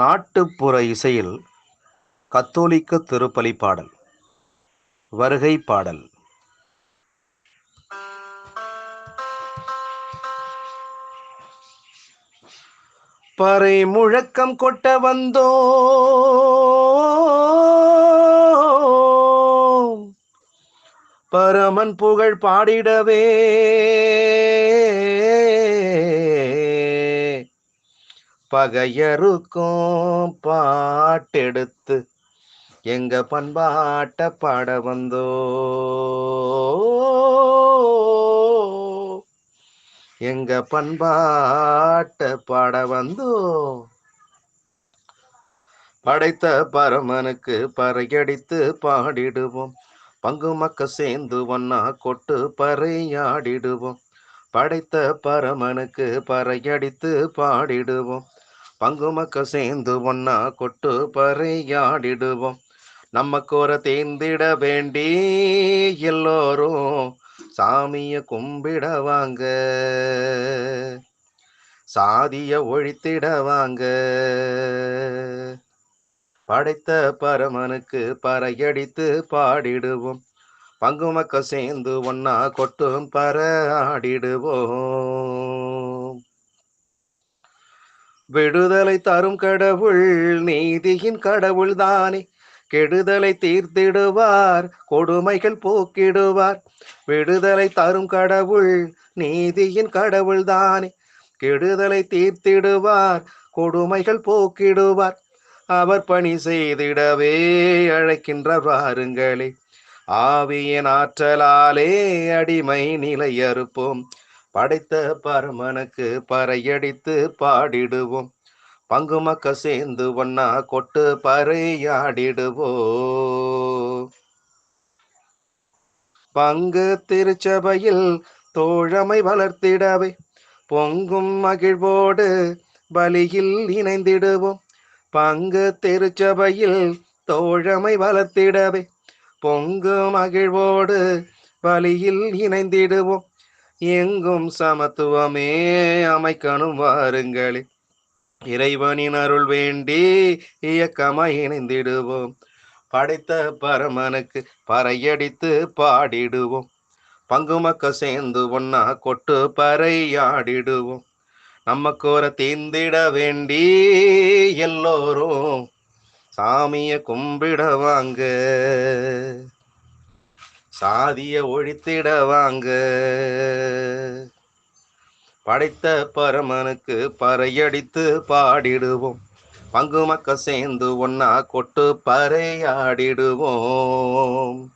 நாட்டுப்புற இசையில் கத்தோலிக்க திருப்பலி பாடல் வருகை பாடல். பறை முழக்கம் கொட்ட வந்தோ பரமன் புகழ் பாடிடவே. பகையருக்கும் பாட்டெடுத்து எங்க பண்பாட்ட பாட வந்தோ. எங்க பண்பாட்ட பாட வந்தோ. படைத்த பரமனுக்கு பறையடித்து பாடிடுவோம். பங்கு மக்க சேர்ந்து ஒன்னா கொட்டு பறையாடிடுவோம். படைத்த பரமனுக்கு பறையடித்து பாடிடுவோம். பங்கு மக்க சேர்ந்து ஒன்னா கொட்டு பறையாடிடுவோம். நம்ம கோர தேர்ந்திட வேண்டி எல்லோரும் சாமிய கும்பிட வாங்க. சாதிய ஒழித்திட வாங்க. படைத்த பரமனுக்கு பறையடித்து பாடிடுவோம். பங்குமக்க சேர்ந்து ஒன்னா கொட்டும் பற ஆடிடுவோம். விடுதலை தரும் கடவுள் நீதியின் கடவுள் தானே. கெடுதலை தீர்த்திடுவார் கொடுமைகள் போக்கிடுவார். விடுதலை தரும் கடவுள் நீதியின் கடவுள் தானே. கெடுதலை தீர்த்திடுவார் கொடுமைகள் போக்கிடுவார். அவர் பணி செய்திடவே அழைக்கின்ற வாருங்களே. ஆவியின் ஆற்றலாலே அடிமை நிலையறுப்போம். படைத்த பரமனுக்கு பறையடித்து பாடிடுவோம். பங்கு மக்க சேர்ந்து ஒன்னா கொட்டு பறையாடிடுவோம். பங்கு திருச்சபையில் தோழமை வளர்த்திடவே பொங்கும் மகிழ்வோடு பலியில் இணைந்திடுவோம். பங்கு திருச்சபையில் தோழமை வளர்த்திடவே பொங்கு மகிழ்வோடு பலியில் இணைந்திடுவோம். எங்கும் சமத்துவமே அமைக்கணும் வாருங்களே. இறைவனின் அருள் வேண்டி இயக்கமாய் இணைந்திடுவோம். படைத்த பரமனுக்கு பறையடித்து பாடிடுவோம். பங்குமக்க சேர்ந்து ஒன்னா கொட்டு பறையாடிடுவோம். நம்ம கோர தீந்திட வேண்டி எல்லோரும் சாமிய கும்பிட வாங்க. சாதிய ஒழித்திட வாங்க. படைத்த பரமனுக்கு பறையடித்து பாடிடுவோம். பங்கு மக்க சேர்ந்து ஒன்னா கொட்டு பறையாடிடுவோம்.